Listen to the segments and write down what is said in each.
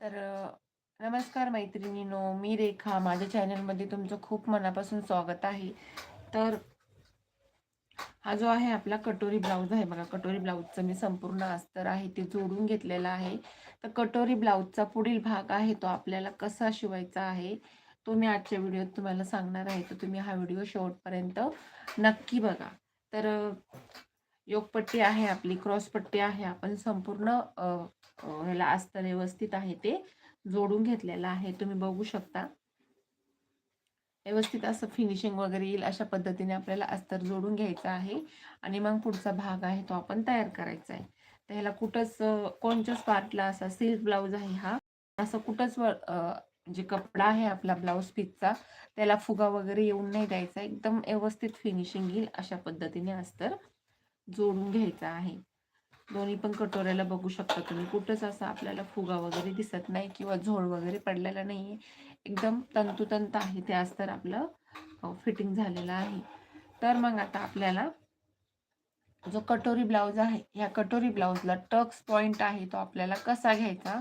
तर नमस्कार मैत्रिणीनो मी रेखा. माझ्या चॅनलमध्ये तुमचं खूप मनापासून स्वागत आहे. तर हा जो आहे आपला कटोरी ब्लाऊज आहे बघा, कटोरी ब्लाऊजचं मी संपूर्ण अस्तर आहे ते जोडून घेतलेलं आहे. तर कटोरी ब्लाऊजचा पुढील भाग आहे तो आपल्याला कसा शिवायचा आहे, तो मी आजच्या व्हिडिओत तुम्हाला सांगणार आहे. तर तुम्ही हा व्हिडिओ शेवटपर्यंत नक्की बघा. तर योगपट्टी आहे आपली, क्रॉसपट्टी आहे. आपण संपूर्ण ह्याला अस्तर व्यवस्थित आहे ते जोडून घेतलेलं आहे. तुम्ही बघू शकता. व्यवस्थित असं फिनिशिंग वगैरे येईल अशा पद्धतीने आपल्याला अस्तर जोडून घ्यायचं आहे आणि मग पुढचा भाग आहे तो आपण तयार करायचा आहे. तर ह्याला कुठंच कोणच्याच पार्टला असा सिल्क ब्लाऊज आहे हा. असं कुठंच व जे कपडा आहे आपला ब्लाऊज पीसचा त्याला फुगा वगैरे येऊन नाही द्यायचा. एकदम व्यवस्थित फिनिशिंग येईल अशा पद्धतीने अस्तर जोडून घ्यायचं आहे. दोन्ही पण कटोऱ्याला बघू शकता तुम्ही कुठंच असा आपल्याला फुगा वगैरे दिसत नाही किंवा झोळ वगैरे पडलेला नाहीये. एकदम तंतुतंत आहे ते अस्तर आपलं फिटिंग झालेलं आहे. तर मग आता आपल्याला जो कटोरी ब्लाऊज आहे, ह्या कटोरी ब्लाऊजला टक्स पॉइंट आहे तो आपल्याला कसा घ्यायचा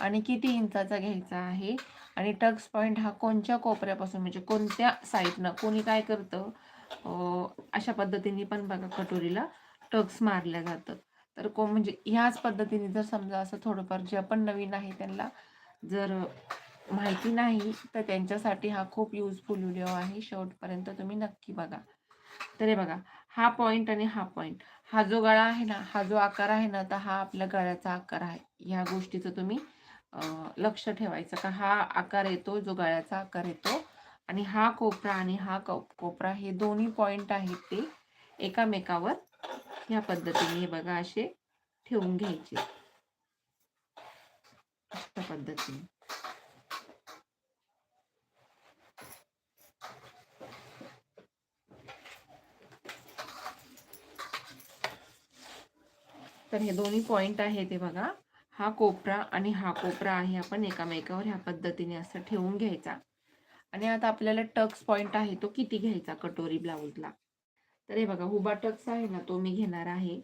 आणि किती इंचाचा घ्यायचा आहे आणि टक्स पॉइंट हा कोणत्या कोपऱ्यापासून म्हणजे कोणत्या साईडनं कोणी काय करतं अशा पद्धतीने पण बघा कटोरीला टक्स मारल्या जातं. तर को म्हणजे ह्याच पद्धतीने जर समजा असं थोडंफार जे पण नवीन आहे त्यांना जर माहिती नाही तर त्यांच्यासाठी हा खूप युजफुल व्हिडिओ आहे. शेवटपर्यंत तुम्ही नक्की बघा. तर हे बघा हा पॉइंट आणि हा पॉइंट हा जो गळा आहे ना, हा जो आकार आहे ना, तर हा आपल्या गळ्याचा आकार आहे. ह्या गोष्टीचं तुम्ही लक्ष ठेवायचं का हा आकार येतो जो गळ्याचा आकार येतो आणि हा कोपरा आणि हा कोपरा हे दोन्ही पॉइंट आहेत ते एकामेकावर ह्या पद्धतीने हे बघा असे ठेवून घ्यायचे. अशा पद्धतीने. तर हे दोन्ही पॉइंट आहे ते बघा. हा कोपरा आणि हा कोपरा आहे आपण एकामेकावर ह्या पद्धतीने असं ठेवून घ्यायचा. आणि आता आपल्याला टक्स पॉइंट आहे तो किती घ्यायचा कटोरी ब्लाऊजला. तर हे बघा उभा टक्स आहे ना तो मी घेणार आहे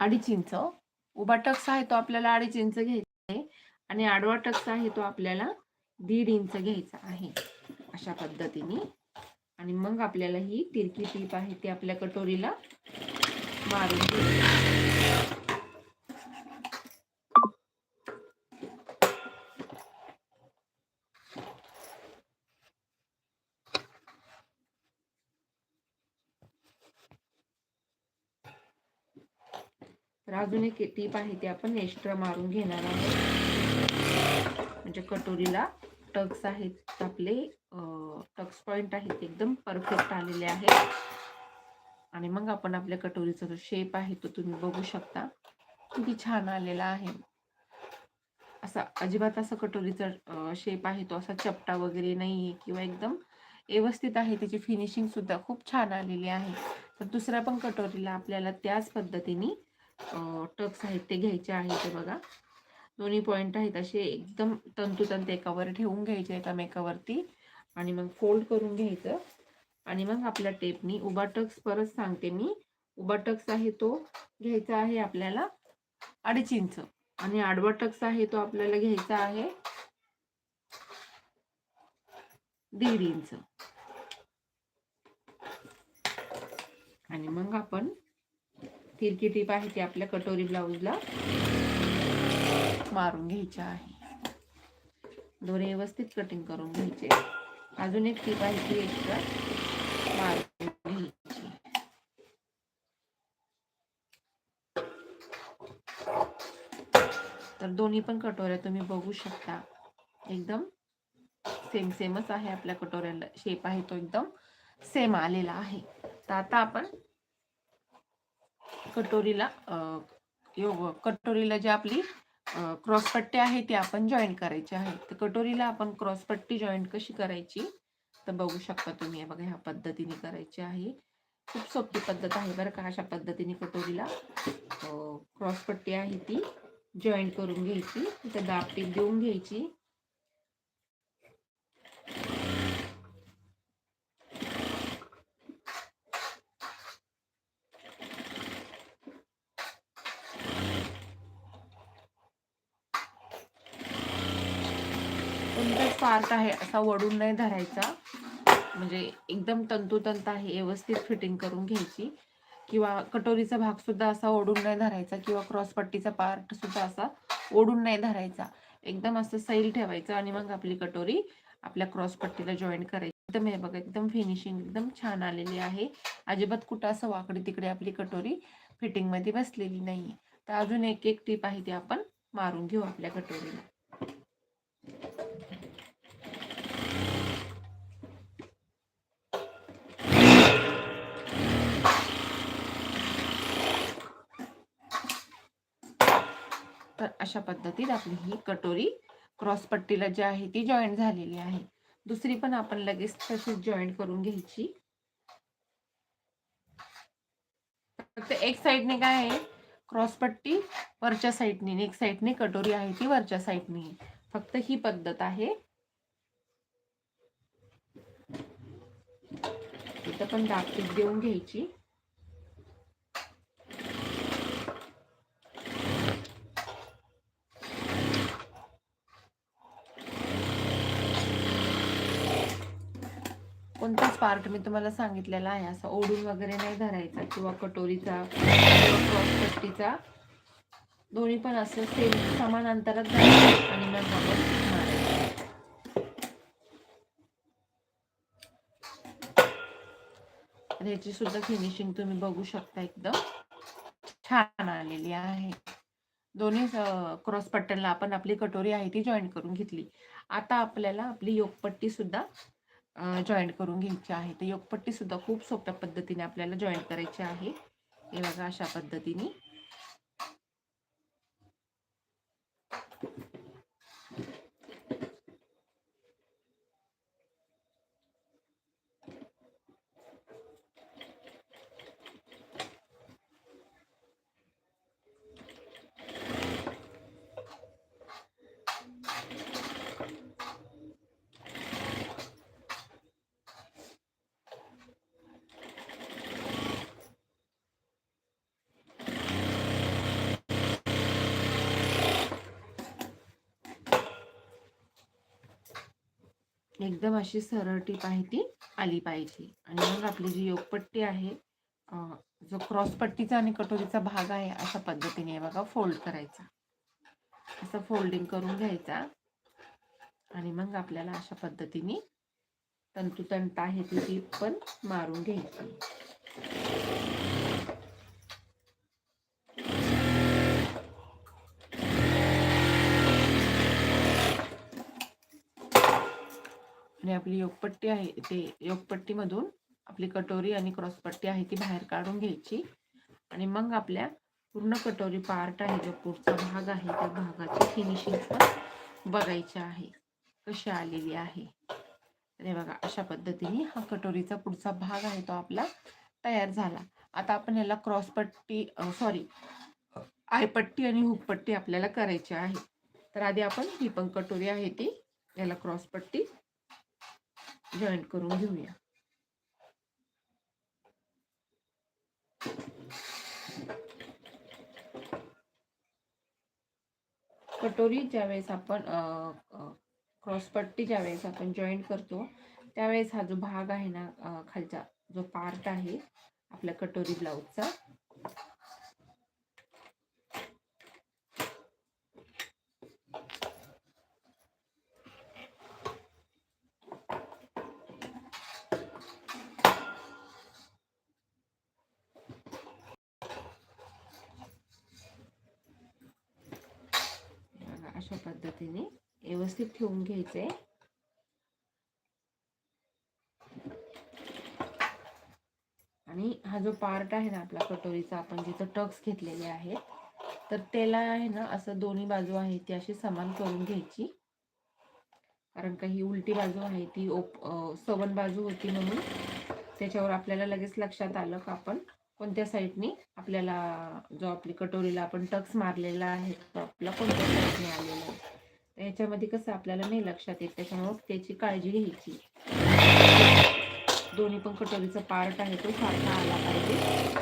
2.5 इंच. हो. उभा टक्स आहे तो आपल्याला 2.5 इंच घ्यायचा आहे आणि आडवा टक्स आहे तो आपल्याला दीड इंच घ्यायचा आहे. अशा पद्धतीने आणि मग आपल्याला ही तिरकी टीप आहे ती आपल्या कटोरीला मारून तर अजून एक टीप आहे ती आपण एक्स्ट्रा मारून घेणार आहोत. म्हणजे कटोरीला टक्स आहेत आपले टक्स पॉइंट आहेत एकदम परफेक्ट आलेले आहेत. आणि मग आपण आपल्या कटोरीचा जो शेप आहे तो तुम्ही बघू शकता. किती छान आलेला आहे. असा अजिबात असा कटोरीचा शेप आहे तो असा चपटा वगैरे नाही आहे किंवा एकदम व्यवस्थित आहे. त्याची फिनिशिंग सुद्धा खूप छान आलेली आहे. तर दुसऱ्या पण कटोरीला आपल्याला त्याच पद्धतीने टक टक्स आहेत ते घ्यायचे आहेत ते बघा. दोन्ही पॉईंट आहेत असे एकदम तंतुतंत एकावर ठेवून घ्यायचे एकामेकावरती आणि मग फोल्ड करून घ्यायचं आणि मग आपल्या टेपनी उभा टक्स परत सांगते मी. उभा टक्स आहे तो घ्यायचा आहे आपल्याला 2.5 इंच आणि आडवा टक्स आहे तो आपल्याला घ्यायचा आहे दीड इंच. आणि मग आपण तिरकी टीप आहे ती आपल्या कटोरी ब्लाऊजला मारून घ्यायची आहे. दोन व्यवस्थित कटिंग करून घ्यायचे. अजून एक टीप आहे ती एक्स्ट्रा मारून घ्यायची. तर दोन्ही पण कटोऱ्या तुम्ही बघू शकता. एकदम सेम सेमच आहे आपल्या कटोऱ्याला शेप आहे तो एकदम सेम आलेला आहे. तर आता आपण कटोरीला यो कटोरीला जी आपली क्रॉस क्रॉसपट्टी आहे ती आपण जॉईन करायची आहे. तर कटोरीला आपण क्रॉसपट्टी जॉईन कशी करायची तर बघू शकता तुम्ही बघा ह्या पद्धतीने करायची आहे. खूप सोपी पद्धत आहे बरं का. अशा पद्धतीने कटोरीला क्रॉस क्रॉसपट्टी आहे ती जॉईन करून घ्यायची. तिथे दाब टीप देऊन घ्यायची. पार्ट आहे असा वडून नाही धरायचा. म्हणजे एकदम तंतोतंत आहे व्यवस्थित फिटिंग करून घ्यायची. किंवा कटोरीचा भाग सुद्धा असा ओढून नाही धरायचा किंवा क्रॉसपट्टीचा पार्ट सुद्धा असा ओढून नाही धरायचा. एकदम असं सैल ठेवायचं आणि मग आपली कटोरी आपल्या क्रॉसपट्टीला जॉईन करायची. एकदम हे बघा एकदम फिनिशिंग एकदम छान आलेली आहे. अजिबात कुठं असं वाकडी तिकडे आपली कटोरी फिटिंगमध्ये बसलेली नाही तर अजून एक एक टीप आहे ती आपण मारून घेऊ आपल्या कटोरीला. अशा पद्धतीत आपली ही कटोरी क्रॉस पट्टीला जी आहे ती जॉईंट झालेली आहे. दुसरी पण आपण लगेच तशीच जॉईंट करून घ्यायची. फक्त एक साईडने काय आहे? क्रॉस पट्टी वरच्या साईडने एक साईडने कटोरी आहे ती वरच्या साईडने. फक्त ही पद्धत आहे. इथं पण दाबटीक देऊन घ्यायची. पार्ट मी तुम्हाला सांगितलेला आहे. असं ओढून वगैरे नाही धरायचा किंवा कटोरीचा किंवा दोन्ही पण असं सेम समान अंतरात धरायचं आणि मग आपण ह्याची सुद्धा फिनिशिंग तुम्ही बघू शकता एकदम. छान आलेली आहे. दोन्ही क्रॉस पट्ट्यांना आपण आपली कटोरी आहे ती जॉईन करून घेतली. आता आपल्याला आपली योगपट्टी सुद्धा जॉईंट करून घ्यायची आहे. तर योगपट्टी सुद्धा खूप सोप्या पद्धतीने आपल्याला जॉईन करायची आहे. हे बघा अशा पद्धतीने. एकदम अशी सरळ टीप आहे ती आली पाहिजे. आणि मग आपली जी योगपट्टी आहे जो क्रॉस पट्टीचा आणि कटोरीचा भाग आहे अशा पद्धतीने बघा फोल्ड करायचा. असं फोल्डिंग करून घ्यायचा. आणि मग आपल्याला अशा पद्धतीने तंतुतंत आहे ती टीप पण मारून घ्यायची. आणि आपली योगपट्टी आहे ते योगपट्टीमधून आपली कटोरी आणि क्रॉसपट्टी आहे ती बाहेर काढून घ्यायची. आणि मग आपल्या पूर्ण कटोरी पार्ट आहे जो पुढचा भाग आहे त्या भागाची फिनिशिंग पण बघायची आहे. कशी आलेली आहे. तर बघा अशा पद्धतीने हा कटोरीचा पुढचा भाग आहे तो आपला तयार झाला. आता आपण याला क्रॉसपट्टी सॉरी आयपट्टी आणि हुकपट्टी आपल्याला करायची आहे. तर आधी आपण ही पण कटोरी आहे ती याला क्रॉसपट्टी जॉईन करून घेऊया. कटोरी ज्यावेळेस आपण क्रॉसपट्टी ज्यावेळेस आपण जॉईन करतो. त्यावेळेस हा जो भाग आहे ना खालचा जो पार्ट आहे आपल्या कटोरी ब्लाऊजचा बघा, अशा पद्धतीने व्यवस्थित ठेवून घ्यायचे आणि हा जो पार्ट आहे ना आपला कटोरीचा आपण जिथं टक्स घेतलेले आहेत तर त्याला आहे ना असं दोन्ही बाजू आहे ती अशी समान करून घ्यायची. कारण का ही उलटी बाजू आहे ती ओप सवन बाजू होती म्हणून त्याच्यावर आपल्याला लगेच लक्षात आलं का आपण कोणत्या साईडनी आपल्याला जो आपली कटोरीला आपण टक्स मारलेला आहे तो आपला कोणत्या साईडने आलेला आहे. याच्यामध्ये कसं आपल्याला नाही लक्षात येत त्याच्यामुळं त्याची काळजी घ्यायची. दोन्ही पण कटोरीचा पार्ट आहे तो सारखा आला पाहिजे.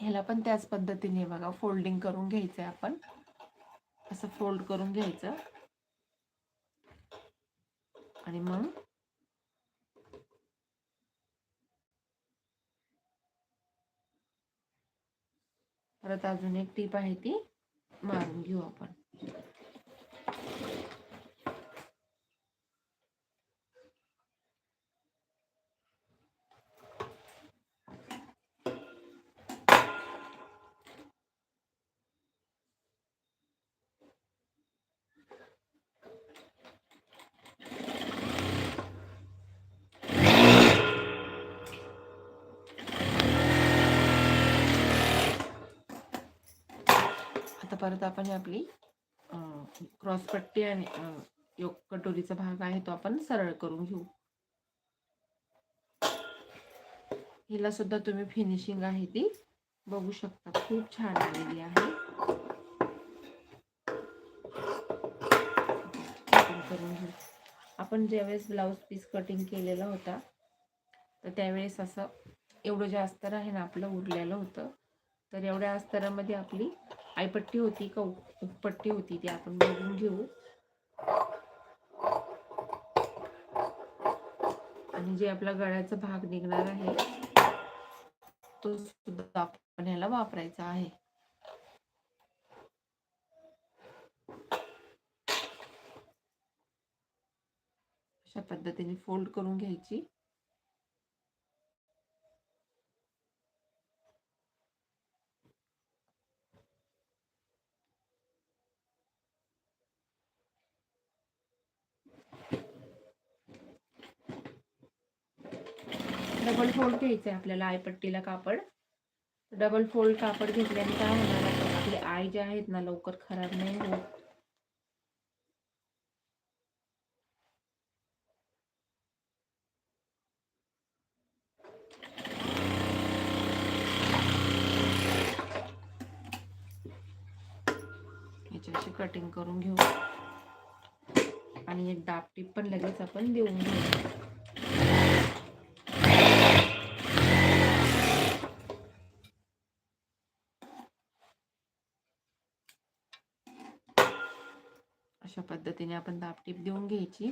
ह्याला ह्याला पण त्याच पद्धतीने बघा फोल्डिंग करून घ्यायचंय आपण. असं फोल्ड करून घ्यायचं. आणि मग परत अजून एक टीप आहे ती मारून घेऊ आपण आता परत आपण आपली क्रॉस पट्टी आणि योग कटोरीचा भाग आहे तो आपण सरळ करून घेऊ. हिला सुद्धा तुम्ही फिनिशिंग आहे ती बघू शकता. खूप छान आलेली आहे. करून घेऊ. आपण ज्यावेळेस ब्लाऊज पीस कटिंग केलेला होता तर त्यावेळेस असं एवढं जे अस्तर आहे ना आपलं उरलेलं होतं. तर एवढ्या अस्तरामध्ये आपली आईपट्टी होती का उपपट्टी होती ती आपण बघून घेऊ. आणि जे आपला गळ्याचा भाग निघणार आहे तो सुद्धा आपण ह्याला वापरायचा आहे. अशा पद्धतीने फोल्ड करून घ्यायची. डबल फोल्ड घ्यायचं आहे आपल्याला आयपट्टीला कापड. डबल फोल्ड कापड घेतल्याने काय होणार आहे? आपले आय जे आहेत ना लवकर खराब नाही होत. याची कटिंग करून घेऊ. आणि एक दाब टीप पण लगेच आपण देऊन घेऊ. अशा पद्धतीने आपण दाबटीप देऊन घ्यायची.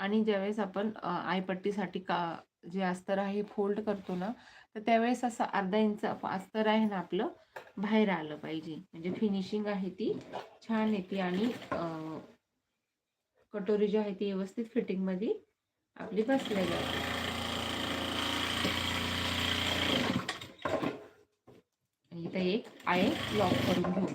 आणि ज्यावेळेस आपण आयपट्टीसाठी का जे अस्तर आहे फोल्ड करतो ना तर त्यावेळेस असं अर्धा इंच अस्तर आहे ना आपलं बाहेर आलं पाहिजे. म्हणजे फिनिशिंग आहे ती छान येते आणि कटोरी जी आहे ती व्यवस्थित फिटिंगमध्ये आपली बसल्या जाते. आणि इथं एक आय लॉक करून घेऊ.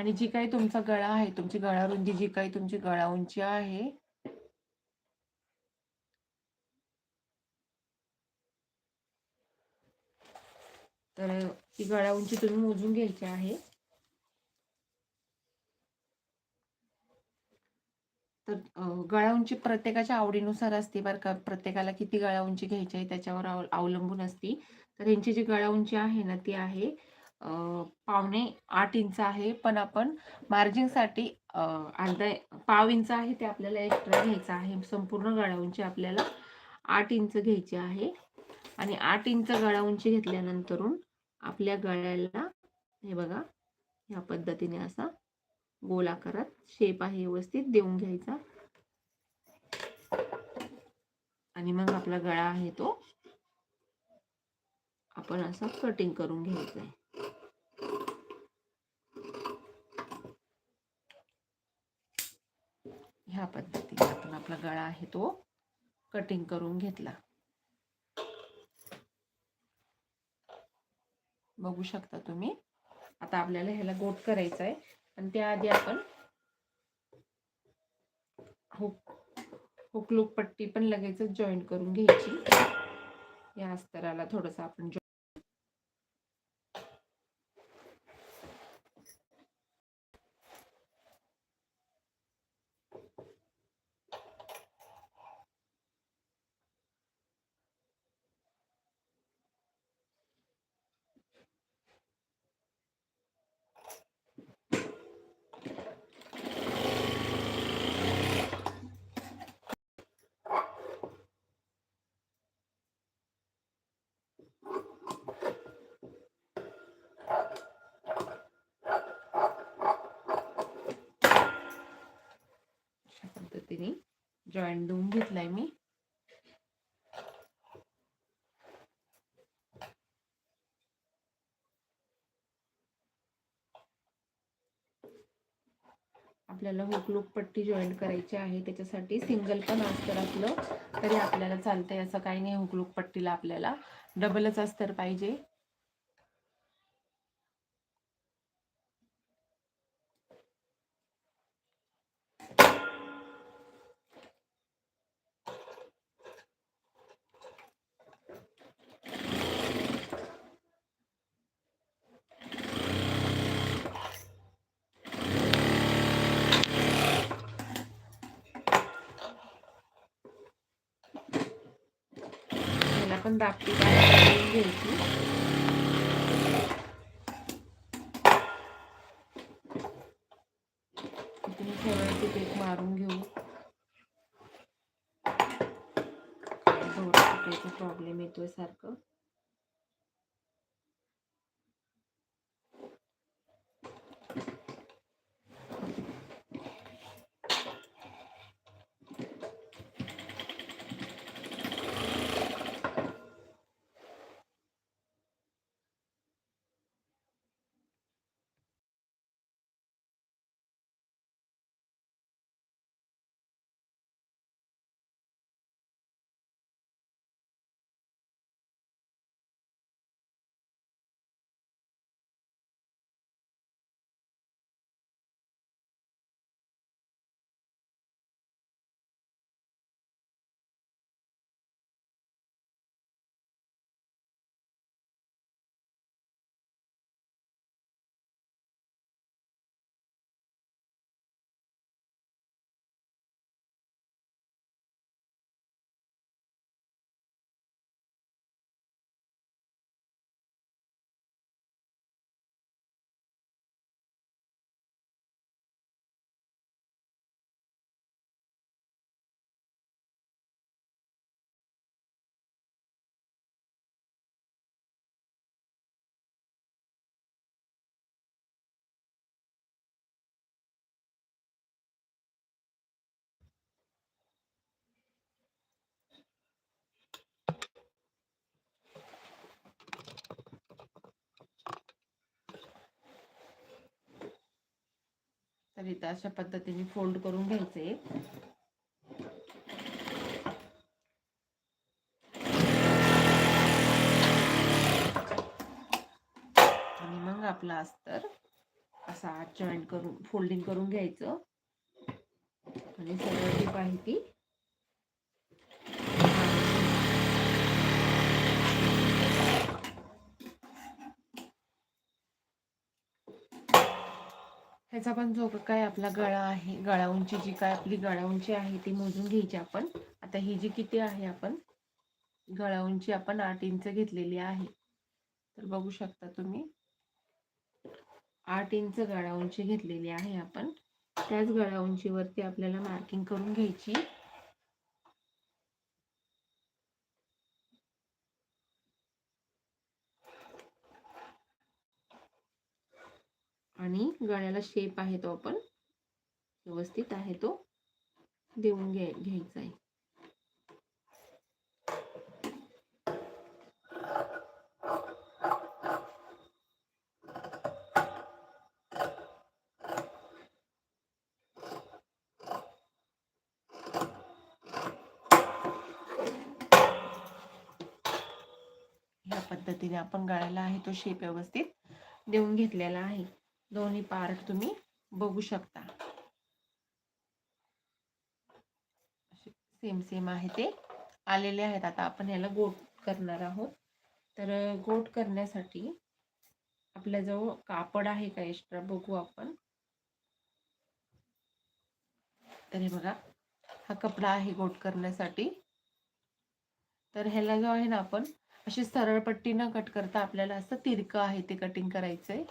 आणि जी काही तुमचा गळा आहे तुमची गळा रुंदी जी काही तुमची गळा उंची आहे तर ती गळा उंची तुम्ही मोजून घ्यायची आहे. तर गळा उंची प्रत्येकाच्या आवडीनुसार असते बरं का. प्रत्येकाला किती गळा उंची घ्यायची आहे त्याच्यावर अवलंबून असते. तर यांची जी गळा उंची आहे ना ती आहे पावणे आठ इंच आहे पण आपण मार्जिनसाठी अर्धा पाव इंच आहे ते आपल्याला एक्स्ट्रा घ्यायचं आहे. संपूर्ण गळ्या उंची आपल्याला आठ इंच घ्यायची आहे. आणि आठ इंच गळा उंची घेतल्यानंतरून आपल्या गळ्याला हे बघा ह्या पद्धतीने असा गोल आकारात शेप आहे व्यवस्थित देऊन घ्यायचा. आणि मग आपला गळा आहे तो आपण असा कटिंग करून घ्यायचा आहे ह्या पद्धतीने आपण आपला गळा आहे तो कटिंग करून घेतला. बघू शकता तुम्ही. आता आपल्याला ह्याला गोट करायचं आहे आणि त्याआधी आपण हुक हुकलूक पट्टी पण लगेच जॉईन करून घ्यायची. या अस्तराला थोडस आपण जॉईंट देऊन घेतलाय मी. आपल्याला हुकलूक पट्टी जॉईंट करायची आहे त्याच्यासाठी सिंगल पण अस्तर असलं तरी आपल्याला चालतंय असं काही नाही हुकलूक पट्टीला आपल्याला. डबलच अस्तर पाहिजे. आपण पण दापटी घ्यायची. मारून घेऊ. प्रॉब्लेम येतोय सारखं. तर इथं अशा पद्धतीने फोल्ड करून घ्यायचे. आणि मग आपला अस्तर असा जॉईंट करून फोल्डिंग करून घ्यायचं. आणि सगळं टीप माहिती ह्याचा पण जो काय आपला गळा आहे गळा उंची जी काय आपली गळा उंची आहे ती मोजून घ्यायची आपण. आता ही जी किती आहे आपण गळा उंची आपण आठ इंच घेतलेली आहे. तर बघू शकता तुम्ही आठ इंच गळा उंची घेतलेली आहे आपण. त्याच गळा उंचीवरती आपल्याला मार्किंग करून घ्यायची. आणि गळ्याला शेप आहे तो आपण. व्यवस्थित आहे तो. देऊन घ्याय घ्यायचा आहे. ह्या पद्धतीने आपण गळ्याला आहे तो शेप व्यवस्थित देऊन घेतलेला आहे. दोन्ही पार्ट तुम्ही बघू शकता. सेम सेम आहे ते. आलेले आहेत. आता आपण याला गोट करणार आहोत. तर गोट करण्यासाठी आपल्याजवळ कापड आहे का एक्स्ट्रा बघू आपण. तर हे बघा हा कपडा आहे गोट करण्यासाठी. तर ह्याला जो आहे ना आपण अशी सरळ पट्टी न कट करता आपल्याला असं तिरकं आहे ते कटिंग करायचंय.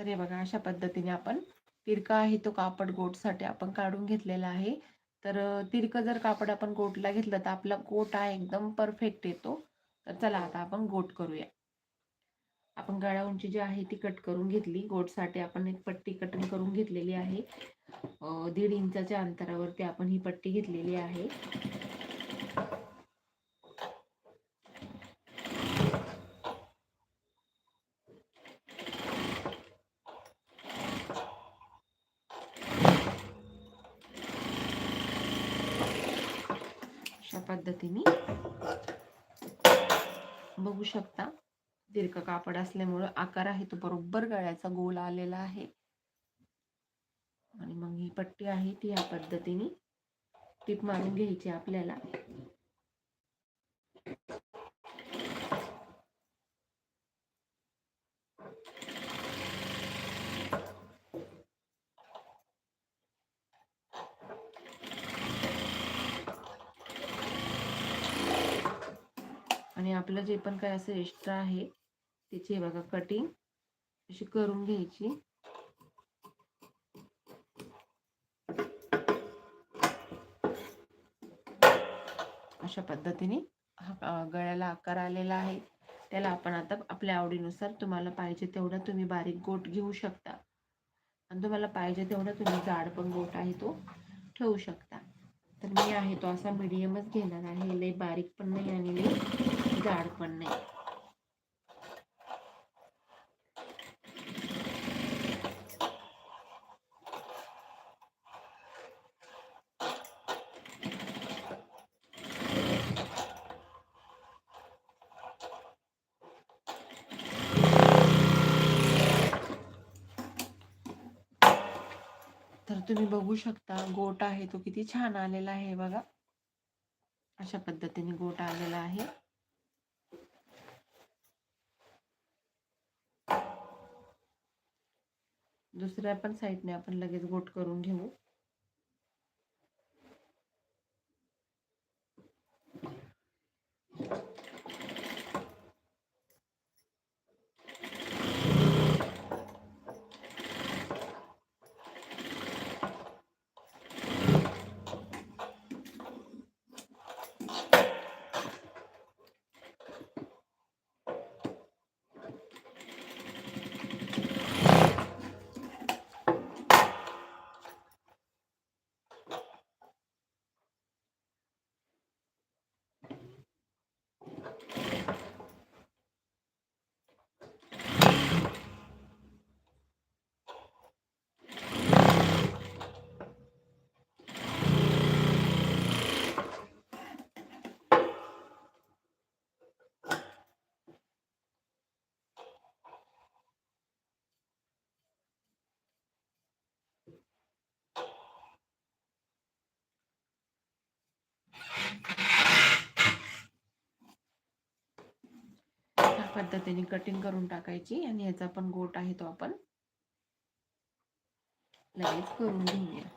तर हे बघा अशा पद्धतीने आपण तिरका आहे तो कापड गोटसाठी आपण काढून घेतलेला आहे. तर तिरकं जर कापड आपण गोटला घेतलं तर आपला गोट हा एकदम परफेक्ट येतो. तर चला आता आपण गोट करूया. आपण गळ्या उंची जी आहे ती कट करून घेतली. गोटसाठी आपण एक पट्टी कटिंग करून घेतलेली आहे. दीड इंचाच्या अंतरावरती आपण ही पट्टी घेतलेली आहे. अशा पद्धतीने. बघू शकता दीर्घ कापड असल्यामुळं आकार आहे तो बरोबर गळ्याचा गोल आलेला आहे. आणि मग ही पट्टी आहे ती या पद्धतीने टीप मारून घ्यायची आपल्याला. आणि जे पण काय असं एक्स्ट्रा आहे त्याची हे बघा कटिंग अशी करून घ्यायची. अशा पद्धतीने गळ्याला आकार आलेला आहे. त्याला आपण आता आपल्या आवडीनुसार तुम्हाला पाहिजे तेवढा तुम्ही बारीक गोट घेऊ शकता. आणि तुम्हाला पाहिजे तेवढा तुम्ही जाड पण गोट आहे तो ठेवू शकता. तर मी आहे तो असा मिडियमच घेणार आहे. लई बारीक पण नाही आणि लई जाड पण नाही. तर तुम्ही बघू शकता गोट आहे तो किती छान आलेला आहे बघा. अशा पद्धतीने गोट आलेला आहे. दुसऱ्या पण साईडने आपण लगेच गोट करून घेऊ. ह्या पद्धतीने कटिंग करून टाकायची आणि याचा पण गोट आहे तो आपण लगेच करून घेऊया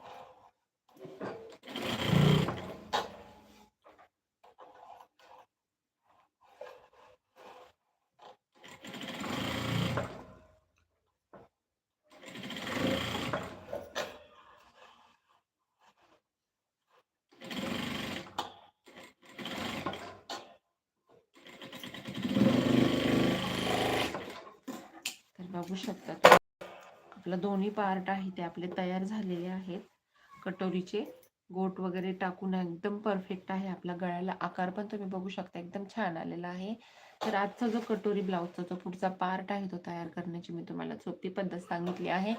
तर बघू शकता आपलं दोन्ही पार्ट आहे ते आपले तयार झालेले आहेत. कटोरीचे गोट वगैरे टाकून एकदम परफेक्ट आहे. आपल्या गळ्याला आकार पण तुम्ही बघू शकता एकदम छान आलेला आहे. तर आजचा जो कटोरी ब्लाऊजचा जो पुढचा पार्ट आहे तो तयार करण्याची मी तुम्हाला सोपी पद्धत सांगितली आहे.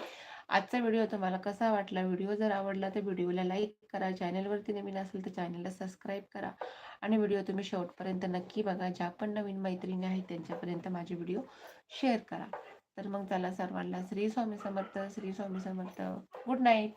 आजचा व्हिडिओ तुम्हाला कसा वाटला? व्हिडिओ जर आवडला तर व्हिडिओला लाईक करा. चॅनलवरती नवीन असेल तर चॅनलला सबस्क्राईब करा. आणि व्हिडिओ तुम्ही शेवटपर्यंत नक्की बघा. ज्या पण नवीन मैत्रिणी आहेत त्यांच्यापर्यंत माझे व्हिडिओ शेअर करा. तर मग चला सर्वांना श्री स्वामी समर्थ श्री स्वामी समर्थ. Good night